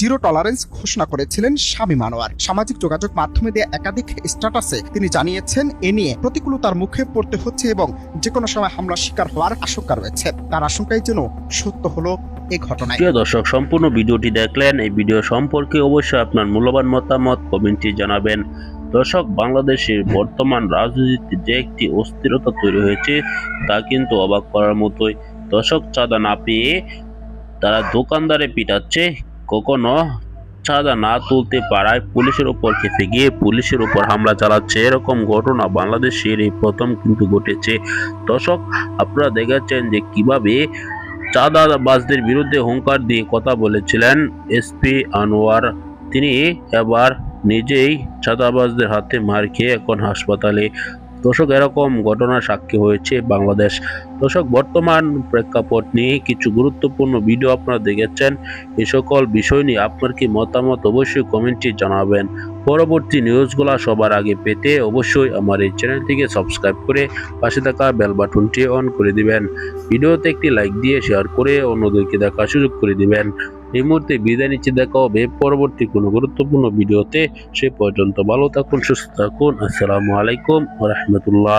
Zero tolerance ঘোষণা করেছিলেন শামীম আনোয়ার সামাজিক যোগাযোগ মাধ্যমে দেওয়া একাধিক স্ট্যাটাসে তিনি জানিয়েছেন, এ নিয়ে প্রতিকূলতার মুখে পড়তে হচ্ছে এবং যে কোনো সময় হামলার শিকার হওয়ার আশঙ্কা রয়েছে। তার আশঙ্কাই যেন সত্য হলো এ ঘটনায়। প্রিয় দর্শক, সম্পূর্ণ ভিডিওটি দেখলেন। এই ভিডিও সম্পর্কে অবশ্যই আপনার মূল্যবান মতামত কমেন্টে জানাবেন। দর্শক, বাংলাদেশের বর্তমান রাজনীতিতে যে একটি অস্থিরতা তৈরি হয়েছে, তা কিন্তু অবাক করার মতোই। দর্শক, চাঁদা না পেয়ে তারা দোকানদারে পিটাচ্ছে কখনো চাঁদা না তুলতে পারায় পুলিশের উপর খেপে গিয়ে পুলিশের উপর হামলা চালাচ্ছে। এরকম ঘটনা বাংলাদেশের এই প্রথম কিন্তু ঘটেছে। দর্শক, আপনারা দেখেছেন যে কীভাবে চাঁদাবাজদের বিরুদ্ধে হুঙ্কার দিয়ে কথা বলেছিলেন এসপি আনোয়ার। তিনি এবার নিজেই চাঁদাবাজদের হাতে মার খেয়ে এখন হাসপাতালে দর্শক, এরকম ঘটনার সাক্ষী হয়েছে বাংলাদেশ। দর্শক, বর্তমান প্রেক্ষাপট নিয়ে কিছু গুরুত্বপূর্ণ ভিডিও আপনারা দেখেছেন। এ সকল বিষয় নিয়ে আপনার কি মতামত অবশ্যই কমেন্টে জানাবেন। পরবর্তী নিউজগুলো সবার আগে পেতে অবশ্যই আমার এই চ্যানেলটিকে সাবস্ক্রাইব করে পাশে থাকা বেল বাটনটি অন করে দিবেন। ভিডিওতে একটি লাইক দিয়ে শেয়ার করে অন্যদেরকে দেখার সুযোগ করে দিবেন। এই মুহূর্তে বিদায় নিচ্ছি। দেখা হবে পরবর্তী কোনো গুরুত্বপূর্ণ ভিডিওতে। সে পর্যন্ত ভালো থাকুন, সুস্থ থাকুন। আসসালামু আলাইকুম রহমতুল্লাহ।